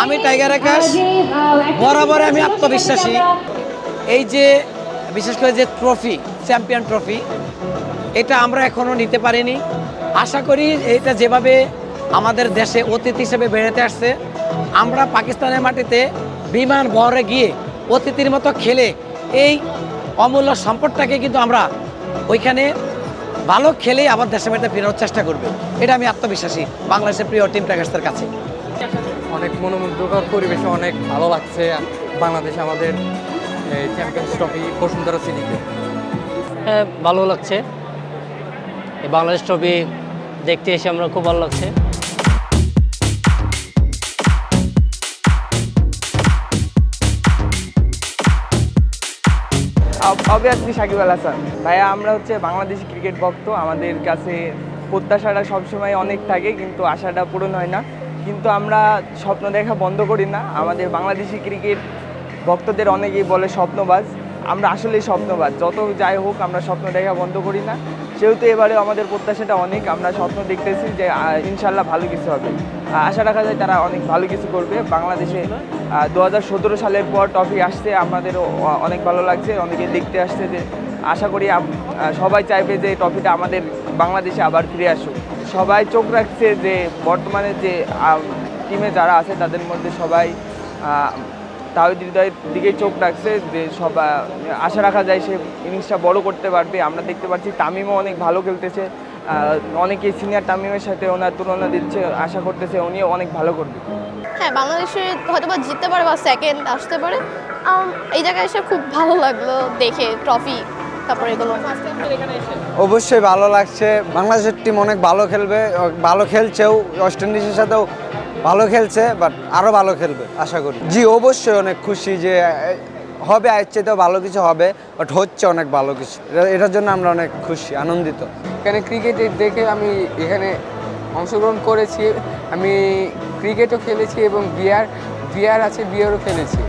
আমি টাইগার আকাশ বরাবর আমি আত্মবিশ্বাসী। এই যে, বিশেষ করে যে ট্রফি চ্যাম্পিয়ন ট্রফি এটা আমরা এখনও নিতে পারিনি। আশা করি এটা যেভাবে আমাদের দেশে অতিথি হিসেবে বেড়াতে আসছে, আমরা পাকিস্তানের মাটিতে বিমান বহরে গিয়ে অতিথির মতো খেলে এই অমূল্য সম্পদটাকে কিন্তু আমরা ওইখানে ভালো খেলে আবার দেশের মাটিতে ফেরানোর চেষ্টা করবে। এটা আমি আত্মবিশ্বাসী বাংলাদেশের প্রিয় টিম টাইগার্সের কাছে। অনেক মনোমুগ্ধকর পরিবেশে অনেক ভালো লাগছে বাংলাদেশ আমাদের চ্যাম্পিয়ন্স ট্রফি বসুন্ধরা সিটিতে হ্যাঁ ভালো লাগছে। এই বাংলাদেশ ট্রফি দেখতে এসে আমরা খুব ভালো লাগছে। অবভিয়াসলি সাকিব আল হাসান। ভাইয়া আমরা হচ্ছে বাংলাদেশি ক্রিকেট ভক্ত। আমাদের কাছে প্রত্যাশাটা সবসময় অনেক থাকে কিন্তু আশাটা পূরণ হয় না। কিন্তু আমরা স্বপ্ন দেখা বন্ধ করি না। আমাদের বাংলাদেশি ক্রিকেট ভক্তদের অনেকেই বলে স্বপ্নবাজ। আমরা আসলেই স্বপ্নবাজ। যত যাই হোক, আমরা স্বপ্ন দেখা বন্ধ করি না। সেহেতু এবারে আমাদের প্রত্যাশাটা অনেক। আমরা স্বপ্ন দেখতেছি যে ইনশাল্লাহ ভালো কিছু হবে। আশা রাখা যায় তারা অনেক ভালো কিছু করবে। বাংলাদেশে দু হাজার সতেরো সালের পর ট্রফি আসছে। আমাদেরও অনেক ভালো লাগছে। অনেকে দেখতে আসছে যে, আশা করি সবাই চাইবে যে, ট্রফিটা আমাদের বাংলাদেশে আবার ফিরে আসুক। সবাই চোখ রাখছে যে বর্তমানে যে টিমে যারা আছে তাদের মধ্যে সবাই তাহিদ হৃদয়ের দিকেই চোখ রাখছে যে সব, আশা রাখা যায় সে ইনিংসটা বড় করতে পারবে। আমরা দেখতে পাচ্ছি তামিমও অনেক ভালো খেলতেছে। অনেকে সিনিয়র তামিমের সাথে ওনার তুলনা দিচ্ছে, আশা করতেছে উনিও অনেক ভালো করবে। হ্যাঁ বাংলাদেশে হয়তো বা জিততে পারে বা সেকেন্ড আসতে পারে। এই জায়গায় এসে খুব ভালো লাগল দেখে ট্রফি তারপরে এগুলো? অবশ্যই ভালো লাগছে। বাংলাদেশের টিম অনেক ভালো খেলবে ভালো খেলছেও ওয়েস্ট ইন্ডিজের সাথেও ভালো খেলছে বাট আরও ভালো খেলবে আশা করি। জি অবশ্যই অনেক খুশি যে হবে আয়ের চাইতেও ভালো কিছু হবে বাট হচ্ছে অনেক ভালো কিছু। এটার জন্য আমরা অনেক খুশি আনন্দিত। এখানে ক্রিকেট দেখে আমি এখানে অংশগ্রহণ করেছি। আমি ক্রিকেটও খেলেছি এবং বিয়ার বিয়ার আছে বিয়ারও খেলেছি।